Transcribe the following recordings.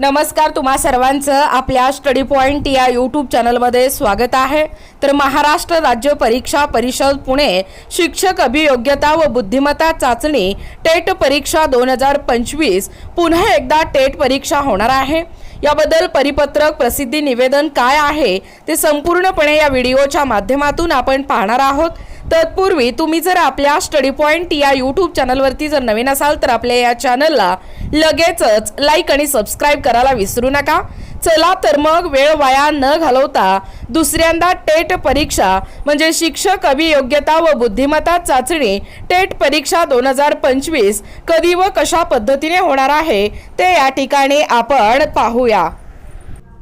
नमस्कार तुम्हा सर्वांचं आपल्या स्टडी पॉईंट या यूट्यूब चॅनलमध्ये स्वागत आहे. तर महाराष्ट्र राज्य परीक्षा परिषद पुणे शिक्षक अभियोग्यता व बुद्धिमत्ता चाचणी टेट परीक्षा दोन हजार पंचवीस पुन्हा एकदा टेट परीक्षा होणार आहे. याबद्दल परिपत्रक प्रसिद्धी निवेदन काय आहे ते संपूर्णपणे या व्हिडिओच्या माध्यमातून आपण पाहणार आहोत. तत्पूर्वी तुम्ही जर आपल्या स्टडी पॉईंट या यूट्यूब चॅनलवरती जर नवीन असाल तर आपल्या या चॅनलला लगेचच लाईक आणि सबस्क्राईब करायला विसरू नका. चला तर मग वेळ वाया न घालवता दुसऱ्यांदा टेट परीक्षा म्हणजे शिक्षक अभियोग्यता व बुद्धिमत्ता चाचणी टेट परीक्षा दोन हजार पंचवीस कधी व कशा पद्धतीने होणार आहे ते या ठिकाणी आपण पाहूया.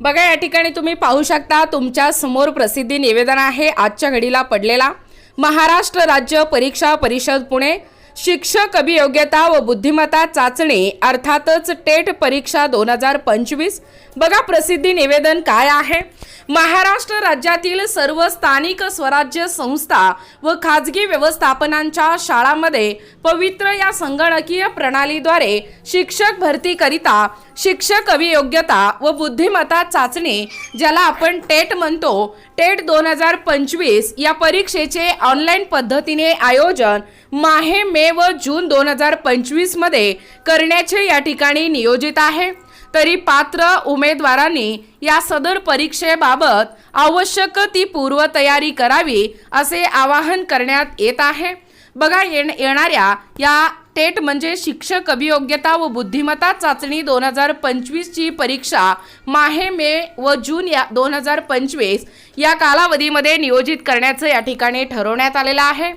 बघा या ठिकाणी तुम्ही पाहू शकता तुमच्यासमोर प्रसिद्धी निवेदन आहे आजच्या घडीला पडलेला. महाराष्ट्र राज्य परीक्षा परिषद पुणे. शिक्षक अभियोग्यता व बुद्धिमत्ता चाचणी अर्थातच टेट परीक्षा दोन हजार पंचवीस. बघा प्रसिद्धी निवेदन काय आहे? महाराष्ट्र राज्यातील सर्व स्थानिक स्वराज्य संस्था व खाजगी व्यवस्थापनांच्या शाळांमध्ये पवित्र या संगणकीय प्रणालीद्वारे शिक्षक भरतीकरिता शिक्षक अभियोग्यता व बुद्धिमत्ता चाचणी ज्याला आपण टेट म्हणतो टेट दोन हजार पंचवीस या परीक्षेचे ऑनलाईन पद्धतीने आयोजन माहे मे व जून दोन हजार पंचवीसमध्ये करण्याचे या ठिकाणी नियोजित आहे. तरी पात्र उमेदवारांनी या सदर परीक्षेबाबत आवश्यक ती पूर्वतयारी करावी असे आवाहन करण्यात येत आहे. बघा येण येणाऱ्या या टेट म्हणजे शिक्षक अभियोग्यता व बुद्धिमत्ता चाचणी दोन हजार पंचवीसची परीक्षा माहे मे व जून या दोन हजार पंचवीस या कालावधीमध्ये नियोजित करण्याचं या ठिकाणी ठरवण्यात आलेलं आहे.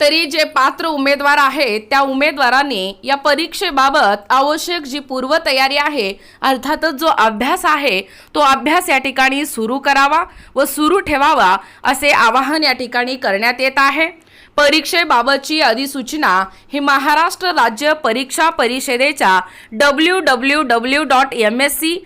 तरी जे पात्र उमेदवार आहेत त्या उमेदवारांनी या परीक्षेबाबत आवश्यक जी पूर्वतयारी आहे अर्थातच जो अभ्यास आहे तो अभ्यास या ठिकाणी सुरू करावा व सुरू ठेवावा असे आवाहन या ठिकाणी करण्यात येत आहे. परीक्षेबाबतची अधिसूचना ही महाराष्ट्र राज्य परीक्षा परिषदेच्या W W W dot M S C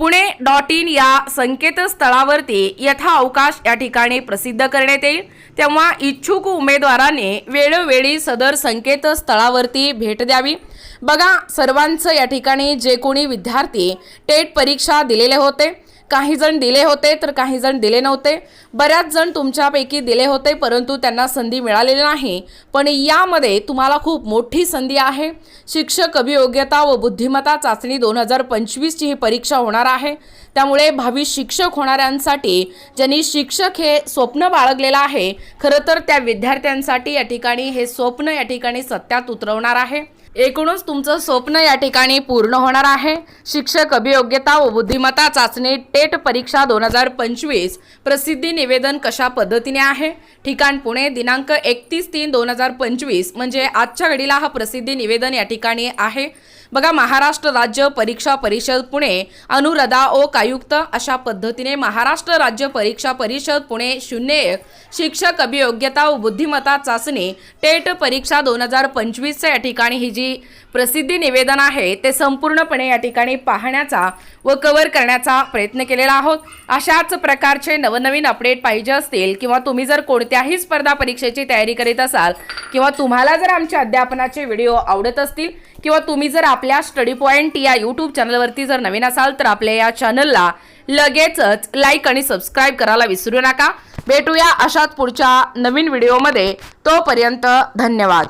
Pune dot in या संकेतस्थळावरती यथाअवकाश या ठिकाणी प्रसिद्ध करण्यात येईल. तेव्हा इच्छुक उमेदवाराने वेळोवेळी सदर संकेतस्थळावरती भेट द्यावी. बघा सर्वांचं या ठिकाणी जे कोणी विद्यार्थी टेट परीक्षा दिलेले होते काही जण दिले होते तर काही जण दिले नव्हते. बऱ्याच जण तुमच्यापैकी दिले होते परंतु त्यांना संधी मिळालेली नाही. पण यामध्ये तुम्हाला खूप मोठी संधी आहे. शिक्षक अभियोग्यता व बुद्धिमत्ता चाचणी दोन हजार पंचवीसची ही परीक्षा होणार आहे. त्यामुळे भावी शिक्षक होणाऱ्यांसाठी ज्यांनी शिक्षक हे स्वप्न बाळगलेलं आहे खरं तर त्या विद्यार्थ्यांसाठी या ठिकाणी हे स्वप्न या ठिकाणी सत्यात उतरवणार आहे. एकूणच तुमचं स्वप्न या ठिकाणी पूर्ण होणार आहे. शिक्षक अभियोग्यता व बुद्धिमत्ता चाचणी टेट परीक्षा दोन हजार पंचवीस प्रसिद्धी निवेदन कशा पद्धतीने आहे? ठिकाण पुणे दिनांक एकतीस तीन दोन हजार पंचवीस म्हणजे आजच्या घडीला हा प्रसिद्धी निवेदन या ठिकाणी आहे. बघा महाराष्ट्र राज्य परीक्षा परिषद पुणे अनुरदा ओक आयुक्त अशा पद्धतीने महाराष्ट्र राज्य परीक्षा परिषद पुणे शून्य एक शिक्षक अभियोग्यता व बुद्धिमत्ता चाचणी टेट परीक्षा दोन हजार पंचवीसच्या या ठिकाणी ही जी प्रसिद्धी निवेदन आहे ते संपूर्णपणे या ठिकाणी पाहण्याचा व कव्हर करण्याचा प्रयत्न केलेला आहोत. अशाच प्रकारचे नवनवीन अपडेट पाहिजे असतील किंवा तुम्ही जर कोणत्याही स्पर्धा परीक्षेची तयारी करीत असाल किंवा तुम्हाला जर आमच्या अध्यापनाचे व्हिडिओ आवडत असतील किंवा तुम्ही जर आपल्या स्टडी पॉईंट या यूट्यूब चॅनलवरती जर नवीन असाल तर आपल्या या चॅनलला लगेचच लाईक आणि सबस्क्राईब करायला विसरू नका. भेटूया अशाच पुढच्या नवीन व्हिडिओमध्ये तोपर्यंत धन्यवाद.